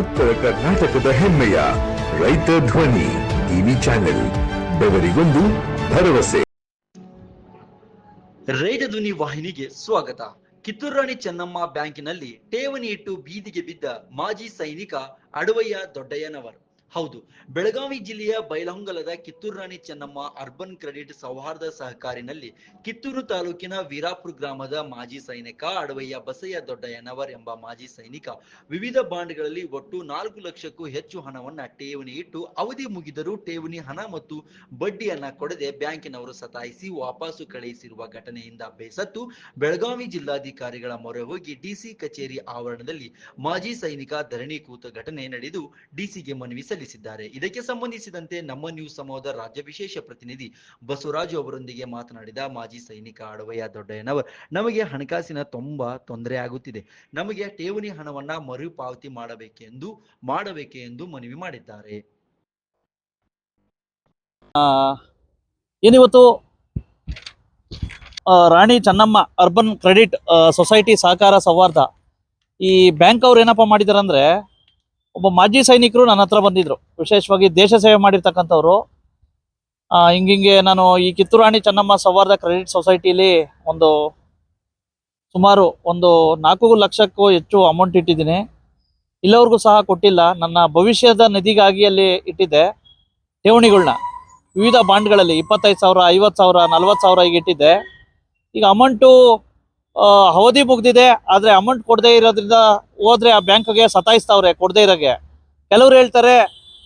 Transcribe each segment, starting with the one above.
ಉತ್ತರ ಕರ್ನಾಟಕದ ಹೆಮ್ಮೆಯ ರೈತ ಧ್ವನಿ ಟಿವಿ ಚಾನೆಲ್, ಬೆವರಿಗೊಂದು ಭರವಸೆ. ರೈತ ಧ್ವನಿ ವಾಹಿನಿಗೆ ಸ್ವಾಗತ. ಕಿತ್ತೂರು ರಾಣಿ ಚೆನ್ನಮ್ಮ ಬ್ಯಾಂಕಿನಲ್ಲಿ ಠೇವಣಿ ಇಟ್ಟು ಬೀದಿಗೆ ಬಿದ್ದ ಮಾಜಿ ಸೈನಿಕ ಅಡವಯ್ಯ ದೊಡ್ಡಯ್ಯನವರ್. ಹೌದು. ಬೆಳಗಾವಿ ಜಿಲ್ಲೆಯ ಬೈಲಹೊಂಗಲದ ಕಿತ್ತೂರು ರಾಣಿ ಚೆನ್ನಮ್ಮ ಅರ್ಬನ್ ಕ್ರೆಡಿಟ್ ಸೌಹಾರ್ದ ಸಹಕಾರಿನಲ್ಲಿ ಕಿತ್ತೂರು ತಾಲೂಕಿನ ವೀರಾಪುರ ಗ್ರಾಮದ ಮಾಜಿ ಸೈನಿಕ ಅಡವಯ್ಯ ಬಸಯ್ಯ ದೊಡ್ಡಯ್ಯನವರ್ ಎಂಬ ಮಾಜಿ ಸೈನಿಕ ವಿವಿಧ ಬಾಂಡ್ಗಳಲ್ಲಿ ಒಟ್ಟು ನಾಲ್ಕು ಲಕ್ಷಕ್ಕೂ ಹೆಚ್ಚು ಹಣವನ್ನ ಠೇವಣಿ ಇಟ್ಟು ಅವಧಿ ಮುಗಿದರೂ ಠೇವಣಿ ಹಣ ಮತ್ತು ಬಡ್ಡಿಯನ್ನ ಕೊಡದೆ ಬ್ಯಾಂಕಿನವರು ಸತಾಯಿಸಿ ವಾಪಸು ಕಳುಹಿಸಿರುವ ಘಟನೆಯಿಂದ ಬೇಸತ್ತು. ಬೆಳಗಾವಿ ಜಿಲ್ಲಾಧಿಕಾರಿಗಳ ಮೊರೆ ಹೋಗಿ ಡಿಸಿ ಕಚೇರಿ ಆವರಣದಲ್ಲಿ ಮಾಜಿ ಸೈನಿಕ ಧರಣಿ ಕೂತ ಘಟನೆ ನಡೆದು ಡಿಸಿಗೆ ಮನವಿ ಸಲ್ಲಿಸಿದ್ದಾರೆ ಇದಕ್ಕೆ ಸಂಬಂಧಿಸಿದಂತೆ ನಮ್ಮ ನ್ಯೂಸ್ ಸಮೂಹದ ರಾಜ್ಯ ವಿಶೇಷ ಪ್ರತಿನಿಧಿ ಬಸವರಾಜು ಅವರೊಂದಿಗೆ ಮಾತನಾಡಿದ ಮಾಜಿ ಸೈನಿಕ ಅಡವಯ್ಯ ದೊಡ್ಡಯ್ಯನವರ್, ನಮಗೆ ಹಣಕಾಸಿನ ತುಂಬಾ ತೊಂದರೆ ಆಗುತ್ತಿದೆ. ನಮಗೆ ಠೇವಣಿ ಹಣವನ್ನ ಮರುಪಾವತಿ ಮಾಡಬೇಕೆಂದು ಮಾಡಬೇಕೆ ಎಂದು ಮನವಿ ಮಾಡಿದ್ದಾರೆ. ಏನಿವತ್ತು? Rani Chennamma urban credit society Sahakara Souharda. ಈ ಬ್ಯಾಂಕ್ ಅವ್ರು ಏನಪ್ಪ ಮಾಡಿದಾರೆ ಅಂದ್ರೆ ಒಬ್ಬ ಮಾಜಿ ಸೈನಿಕರು ನನ್ನ ಹತ್ರ ಬಂದಿದ್ರು. ವಿಶೇಷವಾಗಿ ದೇಶ ಸೇವೆ ಮಾಡಿರ್ತಕ್ಕಂಥವ್ರು. ಹಿಂಗಿಂಗೆ ನಾನು ಈ ಕಿತ್ತೂರಾಣಿ ಚೆನ್ನಮ್ಮ ಸೌಹಾರ್ದ ಕ್ರೆಡಿಟ್ ಸೊಸೈಟಿಲಿ ಒಂದು ಸುಮಾರು ಒಂದು ನಾಲ್ಕು ಲಕ್ಷಕ್ಕೂ ಹೆಚ್ಚು ಅಮೌಂಟ್ ಇಟ್ಟಿದ್ದೀನಿ. ಇಲ್ಲವ್ರಿಗೂ ಸಹ ಕೊಟ್ಟಿಲ್ಲ. ನನ್ನ ಭವಿಷ್ಯದ ನಿಧಿಗಾಗಿ ಅಲ್ಲಿ ಇಟ್ಟಿದ್ದೆ ಠೇವಣಿಗಳನ್ನ ವಿವಿಧ ಬಾಂಡ್ಗಳಲ್ಲಿ ಇಪ್ಪತ್ತೈದು ಸಾವಿರ, ಐವತ್ತು ಸಾವಿರ, ನಲ್ವತ್ತು ಸಾವಿರ ಈಗ ಇಟ್ಟಿದ್ದೆ. ಈಗ ಅಮೌಂಟು ಅವಧಿ ಮುಗ್ದಿದೆ. ಆದರೆ ಅಮೌಂಟ್ ಕೊಡದೇ ಇರೋದ್ರಿಂದ ಹೋದ್ರೆ ಆ ಬ್ಯಾಂಕ್ಗೆ ಸತಾಯಿಸ್ತಾವ್ರೆ ಕೊಡದೇ ಇರೋಗೆ ಕೆಲವ್ರು ಹೇಳ್ತಾರೆ,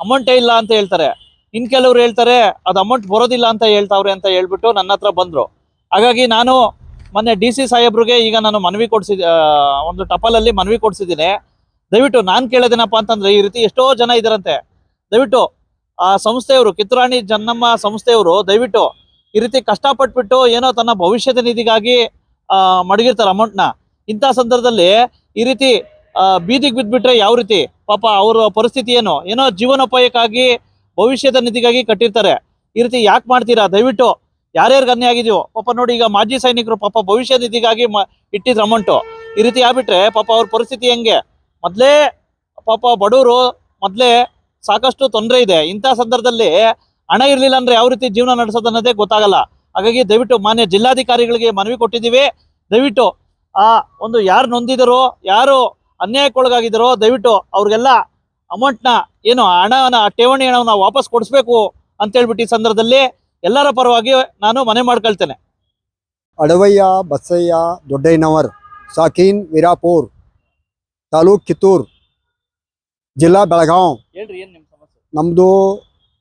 ಅಮೌಂಟೇ ಇಲ್ಲ ಅಂತ ಹೇಳ್ತಾರೆ. ಇನ್ ಕೆಲವ್ರು ಹೇಳ್ತಾರೆ, ಅದು ಅಮೌಂಟ್ ಬರೋದಿಲ್ಲ ಅಂತ ಹೇಳ್ತಾವ್ರೆ ಅಂತ ಹೇಳ್ಬಿಟ್ಟು ನನ್ನ ಹತ್ರ ಬಂದ್ರು. ಹಾಗಾಗಿ ನಾನು ಮೊನ್ನೆ ಡಿ ಸಿ ಸಾಹೇಬ್ರಿಗೆ ಈಗ ನಾನು ಮನವಿ ಕೊಡ್ಸಿದ್ ಒಂದು ಟಪಾಲಲ್ಲಿ ಮನವಿ ಕೊಡ್ಸಿದ್ದೀನಿ. ದಯವಿಟ್ಟು ನಾನು ಕೇಳೋದೇನಪ್ಪ ಅಂತಂದ್ರೆ, ಈ ರೀತಿ ಎಷ್ಟೋ ಜನ ಇದ್ದಾರಂತೆ. ದಯವಿಟ್ಟು ಆ ಸಂಸ್ಥೆಯವರು, ಕಿತ್ತೂರಾಣಿ ಜನ್ನಮ್ಮ ಸಂಸ್ಥೆಯವರು, ದಯವಿಟ್ಟು ಈ ರೀತಿ ಕಷ್ಟಪಟ್ಬಿಟ್ಟು ಏನೋ ತನ್ನ ಭವಿಷ್ಯದ ನಿಧಿಗಾಗಿ ಮಡಗಿರ್ತಾರೆ ಅಮೌಂಟ್ನ. ಇಂಥ ಸಂದರ್ಭದಲ್ಲಿ ಈ ರೀತಿ ಬೀದಿಗೆ ಬಿದ್ದುಬಿಟ್ರೆ ಯಾವ ರೀತಿ? ಪಾಪ ಅವರ ಪರಿಸ್ಥಿತಿ ಏನು? ಏನೋ ಜೀವನೋಪಾಯಕ್ಕಾಗಿ, ಭವಿಷ್ಯದ ನಿಧಿಗಾಗಿ ಕಟ್ಟಿರ್ತಾರೆ. ಈ ರೀತಿ ಯಾಕೆ ಮಾಡ್ತೀರಾ? ದಯವಿಟ್ಟು ಯಾರ್ಯಾರಿಗೆ ಅನ್ಯ ಆಗಿದೆಯೋ, ಪಾಪ ನೋಡಿ ಈಗ ಮಾಜಿ ಸೈನಿಕರು ಪಾಪ ಭವಿಷ್ಯ ನಿಧಿಗಾಗಿ ಮ, ಇಟ್ಟಿದ್ರು ಅಮೌಂಟು. ಈ ರೀತಿ ಆಗ್ಬಿಟ್ರೆ ಪಾಪ ಅವ್ರ ಪರಿಸ್ಥಿತಿ ಹೆಂಗೆ? ಮೊದಲೇ ಪಾಪ ಬಡವರು ಮೊದಲೇ ಸಾಕಷ್ಟು ತೊಂದರೆ ಇದೆ. ಇಂಥ ಸಂದರ್ಭದಲ್ಲಿ ಹಣ ಇರಲಿಲ್ಲ ಅಂದ್ರೆ ಯಾವ ರೀತಿ ಜೀವನ ನಡೆಸೋದು ಅನ್ನೋದೇ ಗೊತ್ತಾಗಲ್ಲ. ಹಾಗಾಗಿ ದಯವಿಟ್ಟು ಮಾನ್ಯ ಜಿಲ್ಲಾಧಿಕಾರಿಗಳಿಗೆ ಮನವಿ ಕೊಟ್ಟಿದ್ದೀವಿ. ದಯವಿಟ್ಟು ಆ, ಒಂದು ಯಾರು ನೊಂದಿದರೋ, ಯಾರು ಅನ್ಯಾಯಕ್ಕೊಳಗಾಗಿದ್ದಾರೋ ದಯವಿಟ್ಟು ಅವ್ರಿಗೆಲ್ಲ ಅಮೌಂಟ್ನ ಏನು ಹಣನ ಠೇವಣಿ ಹಣವನ್ನ ವಾಪಸ್ ಕೊಡಿಸ್ಬೇಕು ಅಂತ ಹೇಳ್ಬಿಟ್ಟು ಈ ಸಂದರ್ಭದಲ್ಲಿ ಎಲ್ಲರ ಪರವಾಗಿ ನಾನು ಮನೆ ಮಾಡ್ಕೊಳ್ತೇನೆ. ಅಡವಯ್ಯ ಬಸಯ್ಯ ದೊಡ್ಡಯ್ಯನವರ್ ಸಾಕೀನ್ ವಿರಾಪುರ್ ತಾಲೂಕ್ ಕಿತ್ತೂರ್ ಜಿಲ್ಲಾ ಬೆಳಗಾವ್. ಹೇಳ್ರಿ ಏನು ನಿಮ್ಮ ಸಮಸ್ಯೆ? ನಮ್ಮದು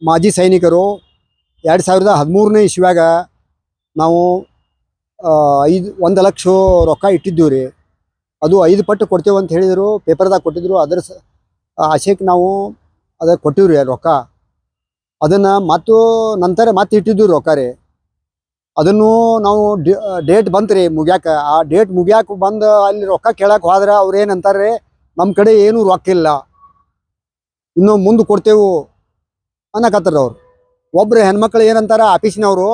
ಮಾಜಿ ಸೈನಿಕರು ಎರಡು ಸಾವಿರದ ಹದಿಮೂರನೇ ಇಸ್ವ್ಯಾಗ ನಾವು ಐದು ಒಂದು ಲಕ್ಷ ರೊಕ್ಕ ಇಟ್ಟಿದ್ದೀವಿ ರೀ ಅದು ಐದು ಪಟ್ಟು ಕೊಡ್ತೇವೆ ಅಂತ ಹೇಳಿದರು, ಪೇಪರ್ದಾಗ ಕೊಟ್ಟಿದ್ರು, ಅದರ ಸ ನಾವು ಅದಕ್ಕೆ ಕೊಟ್ಟಿವ್ರಿ ರೊಕ್ಕ. ಅದನ್ನು ಮತ್ತು ನಂತರ ಮತ್ತೆ ಇಟ್ಟಿದ್ದು ರೊಕ್ಕ ರೀ. ಅದನ್ನು ನಾವು ಡೇಟ್ ಬಂತು ಮುಗ್ಯಾಕ. ಆ ಡೇಟ್ ಮುಗ್ಯಾಕ ಬಂದು ಅಲ್ಲಿ ರೊಕ್ಕ ಕೇಳಕ್ಕೆ ಹೋದ್ರೆ ಅವ್ರು ಏನಂತಾರೆ ನಮ್ಮ ಕಡೆ ಏನೂ ರೊಕ್ಕ ಇಲ್ಲ. ಇನ್ನು ಮುಂದೆ ಕೊಡ್ತೇವು ಅನ್ನಕತ್ತಾರ ಅವ್ರು. ಒಬ್ರು ಹೆಣ್ಮಕ್ಳು ಏನಂತಾರೆ ಆಫೀಸಿನವರು,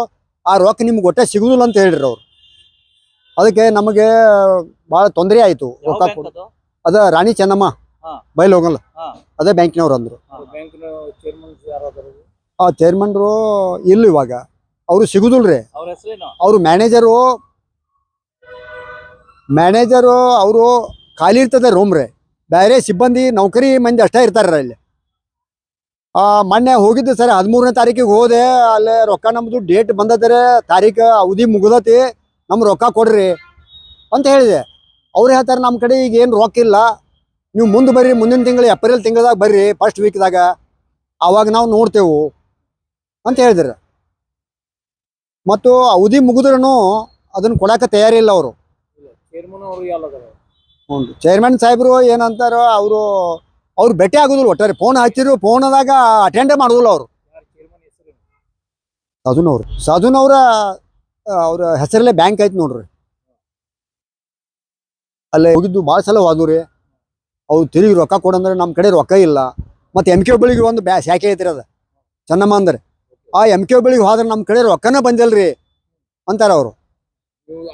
ಆ ರೊಕ್ಕ ನಿಮ್ಗೆ ಒಟ್ಟೆ ಸಿಗುದಿಲ್ಲ ಅಂತ ಹೇಳಿರಿ ಅವ್ರು. ಅದಕ್ಕೆ ನಮಗೆ ಬಹಳ ತೊಂದರೆ ಆಯಿತು ರೊಕ್ಕ ಅದು? ರಾಣಿ ಚೆನ್ನಮ್ಮ. ಬೈಲ್ ಹೋಗಲ್ಲ. ಅದೇ ಬ್ಯಾಂಕಿನವ್ರು ಅಂದ್ರು. ಆ ಚೇರ್ಮನ್ರು ಇಲ್ಲ ಇವಾಗ. ಅವರು ಸಿಗುದಿಲ್ರಿ ಅವ್ರು ಹೆಸರೇನು? ಅವರು ಮ್ಯಾನೇಜರು ಮ್ಯಾನೇಜರು ಅವರು ಖಾಲಿ ಇರ್ತದೆ ರೂಮ್ ರೀ. ಬೇರೆ ಸಿಬ್ಬಂದಿ ನೌಕರಿ ಮಂದಿ ಅಷ್ಟೇ ಇರ್ತಾರ ಇಲ್ಲಿ ಆ ಮೊನ್ನೆ ಹೋಗಿದ್ದು ಸರ್ ಹದಿಮೂರನೇ ತಾರೀಕಿಗೆ ಹೋದೆ ಅಲ್ಲೇ ರೊಕ್ಕ ನಮ್ಮದು ಡೇಟ್ ಬಂದದ್ರೆ ತಾರೀಕು ಅವಧಿ ಮುಗ್ದತಿ. ನಮ್ಮ ರೊಕ್ಕ ಕೊಡ್ರಿ ಅಂತ ಹೇಳಿದೆ. ಅವ್ರು ಹೇಳ್ತಾರೆ ನಮ್ಮ ಕಡೆ ಈಗ ಏನು ರೊಕ್ಕ ಇಲ್ಲ. ನೀವು ಮುಂದೆ ಬರ್ರಿ ಮುಂದಿನ ತಿಂಗಳು ಏಪ್ರಿಲ್ ತಿಂಗಳದಾಗ ಬರ್ರಿ ಫಸ್ಟ್ ವೀಕ್ದಾಗ ಆವಾಗ ನಾವು ನೋಡ್ತೇವು. ಅಂತ ಹೇಳಿದ್ರು. ಮತ್ತು ಅವಧಿ ಮುಗಿದ್ರೂ ಅದನ್ನು ಕೊಡಕ್ಕೆ ತಯಾರಿಲ್ಲ ಅವರು. ಹ್ಞೂ ಚೇರ್ಮನ್ ಸಾಹೇಬರು ಏನಂತಾರ ಅವರು ಅವ್ರು ಭೇಟಿ ಆಗೋದಿಲ್ಲ ಒಟ್ಟಾರೆ. ಫೋನ್ ಹಚ್ಚಿದ್ರು ಫೋನದಾಗ ಅಟೆಂಡೇ ಮಾಡೋದಿಲ್ಲ ಅವರು. ಸಾಧುನವ್ರು. ಸಾಧುನವ್ರ ಅವ್ರ ಹೆಸರಲ್ಲೇ ಬ್ಯಾಂಕ್ ಆಯ್ತು ನೋಡ್ರಿ. ಅಲ್ಲೇ ಹೋಗಿದ್ದು ಭಾಳ ಸಲ ಹೋದ್ವು ರೀ ಅವ್ರು ತಿರುಗಿ ರೊಕ್ಕ ಕೊಡಂದ್ರೆ ನಮ್ಮ ಕಡೆ ರೊಕ್ಕ ಇಲ್ಲ. ಮತ್ತು ಎಂ ಕೆ ಬಳಿಗೆ ಒಂದು ಬ್ಯಾ ಶಾಖೆ ಐತ್ರಿ ಅದು. ಚೆನ್ನಮ್ಮ ಅಂದ್ರೆ. ಆ ಎಂ ಕೆ ಬಳಿಗೆ ಹೋದ್ರೆ ನಮ್ಮ ಕಡೆ ರೊಕ್ಕನೇ ಬಂದಿಲ್ರಿ ಅಂತಾರ ಅವರು.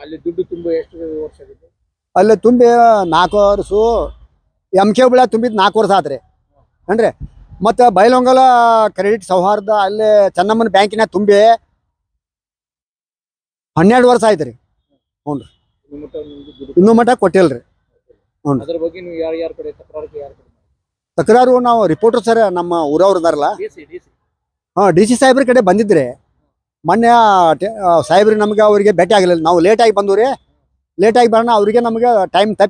ಅಲ್ಲಿ ದುಡ್ಡು ತುಂಬ ಎಷ್ಟು ವರ್ಷ ಆಗಿತ್ತು ಅಲ್ಲೇ ತುಂಬಿ ನಾಲ್ಕು ವರ್ಷ. ಎಂ ಕೆ ಬಳಿ ತುಂಬಿದ್ದು ನಾಲ್ಕು ವರ್ಷ ಆತ್ರಿ. ಏನ್ರಿ? ಮತ್ತು ಬೈಲೊಂಗಲ ಕ್ರೆಡಿಟ್ ಸೌಹಾರ್ದ ಅಲ್ಲೇ ಚೆನ್ನಮ್ಮನ ಬ್ಯಾಂಕಿನ ತುಂಬಿ ಹನ್ನೆರಡು ವರ್ಷ ಆಯ್ತು ರೀ. ಇನ್ನೂ ಮಟ್ಟ ಕೊಟ್ಟಿಲ್ರಿ ಅದ್ರ ಬಗ್ಗೆ ನೀವು ಯಾರು ಯಾರ ಕಡೆ ತಕರಾರು ಯಾರ ಕಡೆ ತಕರಾರು ನಾವು ರಿಪೋರ್ಟರ್ ಸರ್ ನಮ್ಮ ಊರವ್ರು ಇದಾರಲ್ಲ. ಹಾಂ ಡಿ ಸಿ ಸಾಹೇಬ್ರ ಕಡೆ ಬಂದಿದ್ರಿ. ಮೊನ್ನೆ ಸಾಹೇಬ್ರಿ ನಮಗೆ ಅವರಿಗೆ ಭೇಟಿ ಆಗಲಿಲ್ಲ ನಾವು ಲೇಟಾಗಿ ಬಂದವ್ರಿ. ಲೇಟಾಗಿ ಬರೋಣ ಅವರಿಗೆ ನಮಗೆ ಟೈಮ್ ತಪ್ಪಿ